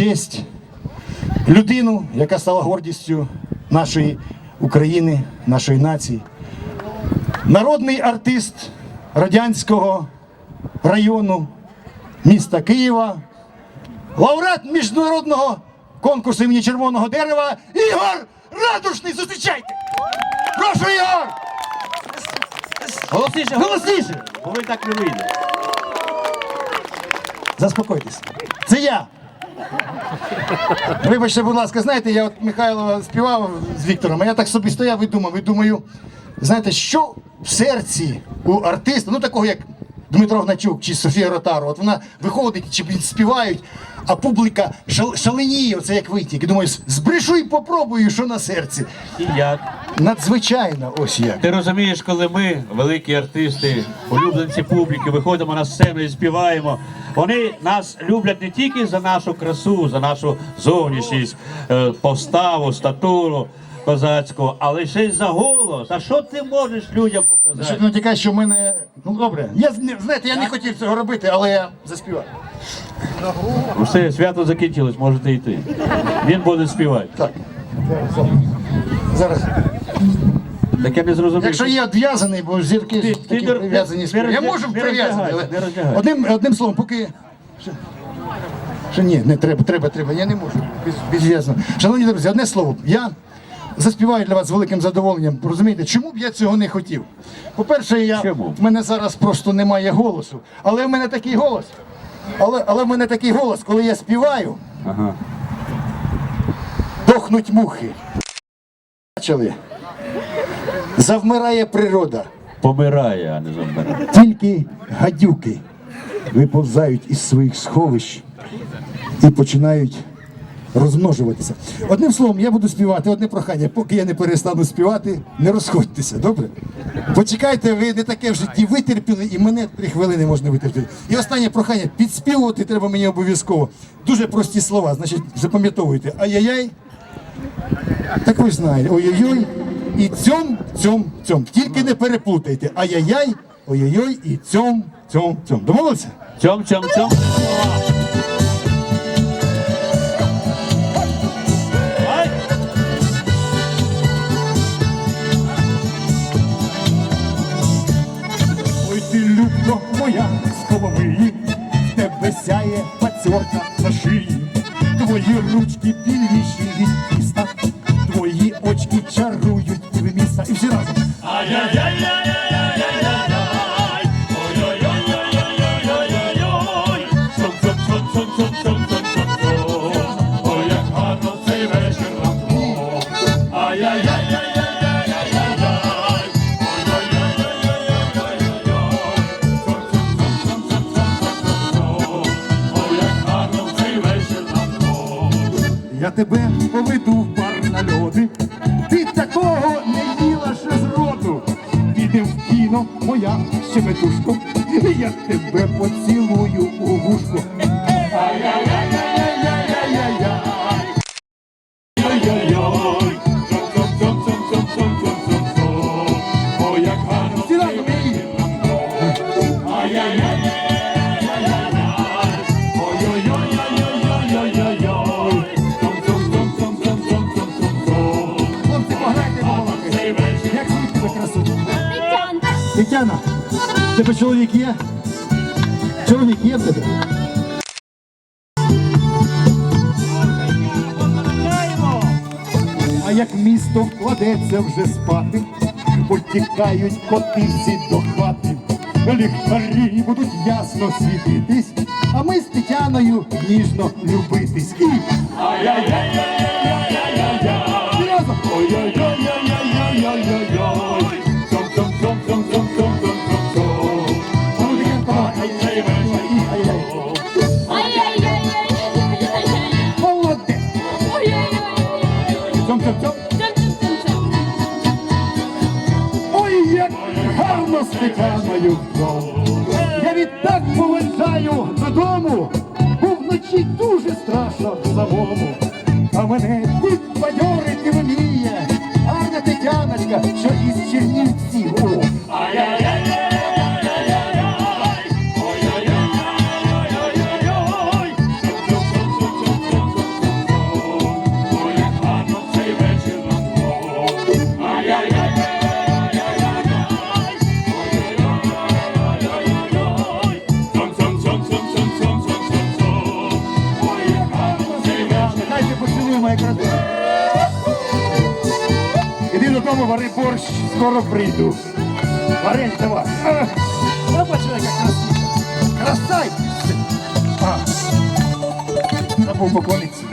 честь людину, яка стала гордістю нашої України, нашої нації. Народний артист радянського району міста Києва, лауреат міжнародного конкурсу імені Червоного дерева Ігор Радушний. Зустрічайте! Прошу, Ігор! Голосніше, Голосніше! бо ви так не вийде. Заспокойтесь. Це я. Вибачте, будь ласка, знаєте, я от Михайло співав з Віктором, а я так собі стояв і думав, і думаю, знаєте, що в серці у артиста, ну такого як Дмитро Гначук чи Софія Ротару, от вона виходить, чи співають, а публіка шал- шаленіє, оце як витік. І думаю, збрешу і попробую, що на серці. І як? Надзвичайно, ось як. Ти розумієш, коли ми, великі артисти, улюбленці публіки, виходимо на сцену і співаємо. Вони нас люблять не тільки за нашу красу, за нашу зовнішність, е, поставу, статуру козацьку, але ще й за голос. А що ти можеш людям Що показати? ти натякаєш, що в мене. Ну добре, я не- знаєте, я не хотів цього робити, але я заспіваю. Все, свято закінчилось, можете йти. Він буде співати. Так. Зараз. Так я не зрозумів. Якщо є одв'язаний, бо зірки Ти- ж такі ти не- прив'язані. не з- Я роздя- можу не прив'язати, роздягайся, не роздягайся. одним, одним словом, поки. Що- Що ні, не треба, треба, треба. Я не можу. Без, безв'язно. Шановні друзі, одне слово. Я заспіваю для вас з великим задоволенням. Розумієте, чому б я цього не хотів? По-перше, я, Чому? в мене зараз просто немає голосу. Але в мене такий голос. Але, але в мене такий голос, коли я співаю, Ага. дохнуть мухи. Бачили? Завмирає природа. Помирає, а не замирає. Тільки гадюки виповзають із своїх сховищ і починають розмножуватися. Одним словом, я буду співати одне прохання. Поки я не перестану співати, не розходьтеся, добре? Почекайте, ви не таке в житті витерпіли, і мене три хвилини можна витерпіти. І останнє прохання підспівувати треба мені обов'язково. Дуже прості слова, значить, запам'ятовуйте. Ай-яй-яй. Так ви знаєте, ой-ой-ой, і цьом, цьом, цьом. Тільки не переплутайте. Ай-яй-яй, ой-ой-ой, і цьом, цьом, цьом. Домовилися? Цьом, цьом, цьом. Пацьорка на шиї, твої ручки біліші від тіста, твої очки чарують півміста. І всі разом. Я тебе поведу в бар на льоди. Ти такого не їла ще зроду. Підем в кіно, моя щебетушко. Я тебе поцілую Тетяна, тебе чоловік є? Чоловік є в тебе? А як місто вкладеться вже спати, потікають коти всі до хати, ліхтарі будуть ясно світитись, а ми з Тетяною ніжно любитись. Разом. Цьом, цьом, цьом. Ой, як гарно Тетяною вдвох. Я відтак повертаю додому, бо вночі дуже страшно самому. А мене підбадьорити вміє гарна Тетяночка, що із Чернівців. Моя красуня. Іди додому, вари борщ, скоро прийду. Варень, давай. А, бачила, яка красива. Красай! А. Забув поклонитися.